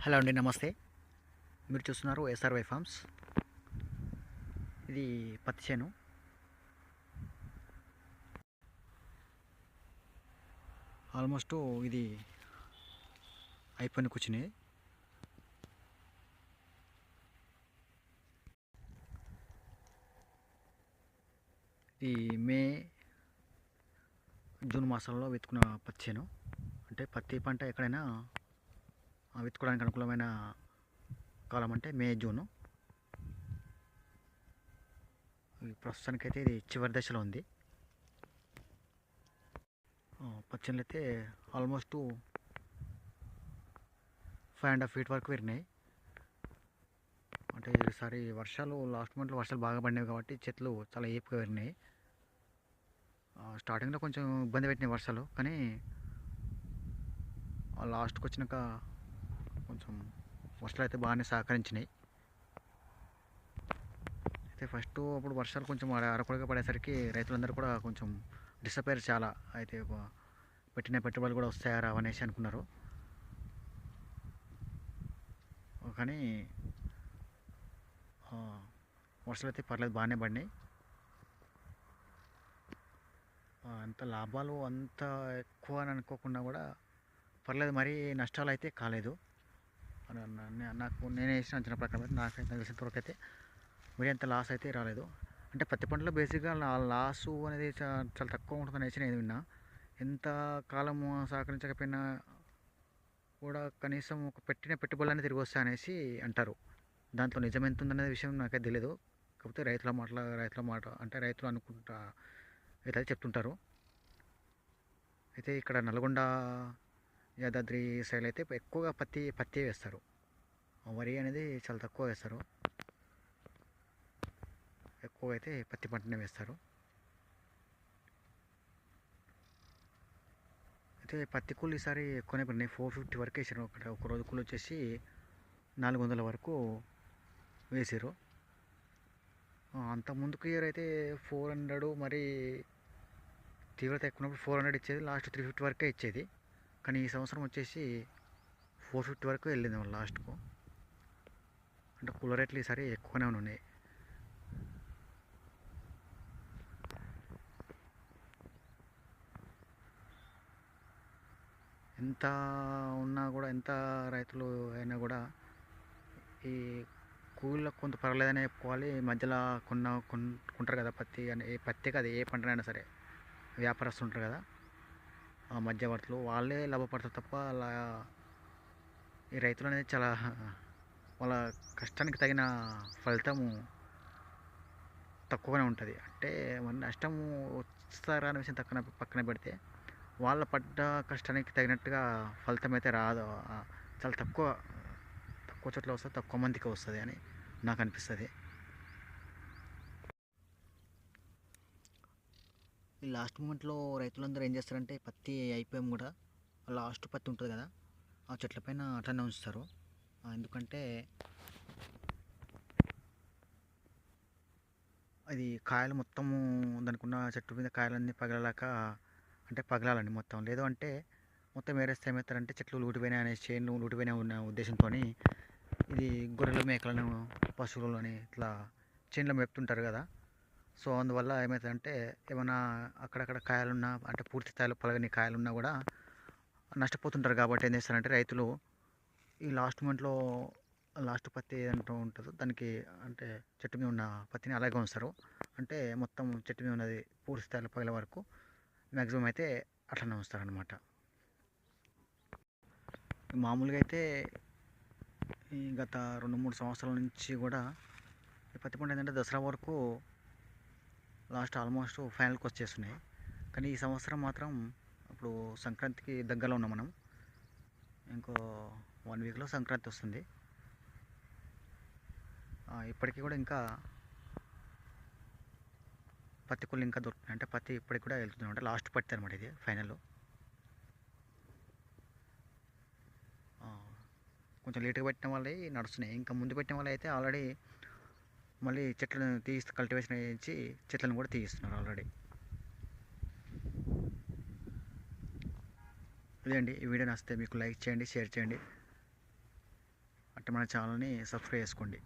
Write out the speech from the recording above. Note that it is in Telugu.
హలో అండి నమస్తే. మీరు చూస్తున్నారు ఎస్ఆర్వై ఫార్మ్స్. ఇది పత్తి చేను. ఆల్మోస్ట్ ఇది అయిపోయిన కూర్చున్నాయి ఇది మే జూన్ మాసంలో వెతుకున్న పత్తి చేను. అంటే పత్తి పంట ఎక్కడైనా విత్తుకోవడానికి అనుకూలమైన కాలం అంటే మే జూను. ప్రస్తుతానికి ప్రస్తుతానికైతే ఇది చివరి దశలో ఉంది. ఆ, పచ్చళ్ళు అయితే almost five and half feet వరకు పెరిగినాయి అంటే ఈసారి వర్షాలు లాస్ట్ మంత్లో వర్షాలు బాగా పడినాయి కాబట్టి చెట్లు చాలా ఏపుగా పెరిగినాయి స్టార్టింగ్లో కొంచెం ఇబ్బంది పెట్టినాయి వర్షాలు కానీ ఆ లాస్ట్కి వచ్చినాక కొంచెం వర్షాలు అయితే బాగానే సహకరించినాయి. అయితే ఫస్ట్ అప్పుడు వర్షాలు కొంచెం అర- పడేసరికి రైతులందరూ కూడా కొంచెం డిసపేర్ చాలా. అయితే పెట్టిన పెట్టుబడులు కూడా వస్తాయా రావా అనేసి అనుకున్నారు. కానీ వర్షాలు అయితే పర్లేదు బాగానే పడినాయి. అంత లాభాలు అంత ఎక్కువ అని అనుకోకుండా కూడా పర్లేదు మరీ నష్టాలు అయితే కాలేదు. అని అన్న- నాకు నేను వేసిన అంచనా ప్రకారం అయితే నాకు తెలిసినంత వరకు అయితే మరి అంత లాస్ అయితే రాలేదు. అంటే పత్తి పంటలో బేసిక్గా లాసు అనేది చాలా తక్కువ ఉంటుంది అనేసి నేను విన్నా. ఎంత కాలం సహకరించకపోయినా కూడా కనీసం ఒక పెట్టిన పెట్టుబడులనే తిరిగి వస్తాయి అనేసి అంటారు. దాంట్లో నిజం ఎంత ఉందనే విషయం నాకైతే తెలియదు కాకపోతే రైతుల మాటల రైతుల మాట అంటే రైతులు అనుకుంటా అయితే చెప్తుంటారు. అయితే ఇక్కడ నల్గొండ యాదాద్రి సైడ్ అయితే ఎక్కువగా పత్తి పత్తి వేస్తారు. వరి అనేది చాలా తక్కువ వేస్తారు. ఎక్కువ అయితే పత్తి పంటనే వేస్తారు. అయితే పత్తి కూలి ఈసారి ఎక్కువనే పడినాయి ఫోర్ ఫిఫ్టీ వరకు వేసారు ఒక ఒక రోజు కూలి వచ్చేసి నాలుగు వందల వరకు వేసారు ఆ, అంత ముందుకు ఇయర్ అయితే ఫోర్ హండ్రెడ్ మరి తీవ్రత ఎక్కువ ఫోర్ హండ్రెడ్ ఇచ్చేది. లాస్ట్ త్రీ ఫిఫ్టీ వరకే ఇచ్చేది. కానీ ఈ సంవత్సరం వచ్చేసి ఫోర్ ఫిఫ్టీ వరకు వెళ్ళింది మన లాస్ట్కు. అంటే కూలర్ రేట్లు ఈసారి ఎక్కువనే ఉన్నాయి. ఎంత ఉన్నా కూడా ఎంత రైతులు అయినా కూడా ఈ కూలీలకు కొంత పర్లేదని చెప్పుకోవాలి. మధ్యలో కొన్న కొన్- కొంటారు కదా పత్తి అని ఏ పత్తి కాదు ఏ పంటనైనా సరే వ్యాపారస్తులు ఉంటారు కదా. మధ్యవర్తులు వాళ్ళే లాభపడతారు తప్ప అలా ఈ రైతులు అనేది చాలా వాళ్ళ కష్టానికి తగిన ఫలితము తక్కువగానే ఉంటుంది. అంటే మన నష్టము వస్తారా అనే విషయం తక్కువ పక్కన పెడితే వాళ్ళ పడ్డ కష్టానికి తగినట్టుగా ఫలితం అయితే రాదు చాలా తక్కువ తక్కువ చోట్ల వస్తుంది తక్కువ మందికి వస్తుంది అని నాకు అనిపిస్తుంది. ఈ లాస్ట్ మూమెంట్లో రైతులందరూ ఏం చేస్తారంటే పత్తి అయిపోయాం కూడా. లాస్ట్ పత్తి ఉంటుంది కదా ఆ చెట్ల పైన అట్లనే ఉంచుతారు. ఎందుకంటే అది కాయలు మొత్తము దానికున్న చెట్టు మీద కాయలన్నీ పగలలేక అంటే పగలాలండి మొత్తం. లేదు అంటే మొత్తం వేరేస్తే ఏమవుతారంటే చెట్లు లూటిపోయినాయి అనే చేనులు లూటిపోయినాయి ఉన్న ఉద్దేశంతో ఇది గొర్రెలు మేకలను పశువులని ఇట్లా చేనులో మేపుతుంటారు కదా. సో అందువల్ల ఏమవుతుందంటే ఏమైనా అక్కడక్కడ కాయలున్నా అంటే పూర్తి స్థాయిలో పలగని కాయలున్నా కూడా నష్టపోతుంటారు కాబట్టి ఏం చేస్తారంటే రైతులు ఈ లాస్ట్ మూమెంట్లో లాస్ట్ పత్తి ఏదంటూ ఉంటుందో దానికి అంటే చెట్టు మీద ఉన్న పత్తిని అలాగే ఉంచుతారు. అంటే మొత్తం చెట్టు మీద ఉన్నది పూర్తి స్థాయిలో పగిలే వరకు మ్యాక్సిమం అయితే అట్లనే ఉంచుతారనమాట మామూలుగా అయితే ఈ గత రెండు మూడు సంవత్సరాల నుంచి కూడా ఈ పత్తి పంట ఏంటంటే దసరా వరకు లాస్ట్ ఆల్మోస్ట్ ఫైనల్కి వచ్చేస్తున్నాయి. కానీ ఈ సంవత్సరం మాత్రం ఇప్పుడు సంక్రాంతికి దగ్గరలో ఉన్నాం మనం. ఇంకో వన్ వీక్లో సంక్రాంతి వస్తుంది. ఇప్పటికీ కూడా ఇంకా పత్తి కుళ్ళు ఇంకా దొరుకుతున్నాయి. అంటే పత్తి ఇప్పటికి కూడా వెళ్తుంది అంటే లాస్ట్ పత్తి అనమాట ఇది ఫైనల్. కొంచెం లేట్గా పెట్టిన వాళ్ళే నడుస్తున్నాయి. ఇంకా ముందు పెట్టిన వాళ్ళు అయితే ఆల్రెడీ మళ్ళీ చెట్లను తీసి కల్టివేషన్ చేయించి చెట్లను కూడా తీయిస్తున్నారు ఆల్రెడీ ఇదండి. ఈ వీడియో నచ్చితే మీకు లైక్ చేయండి షేర్ చేయండి. మన ఛానల్ని సబ్స్క్రైబ్ చేసుకోండి.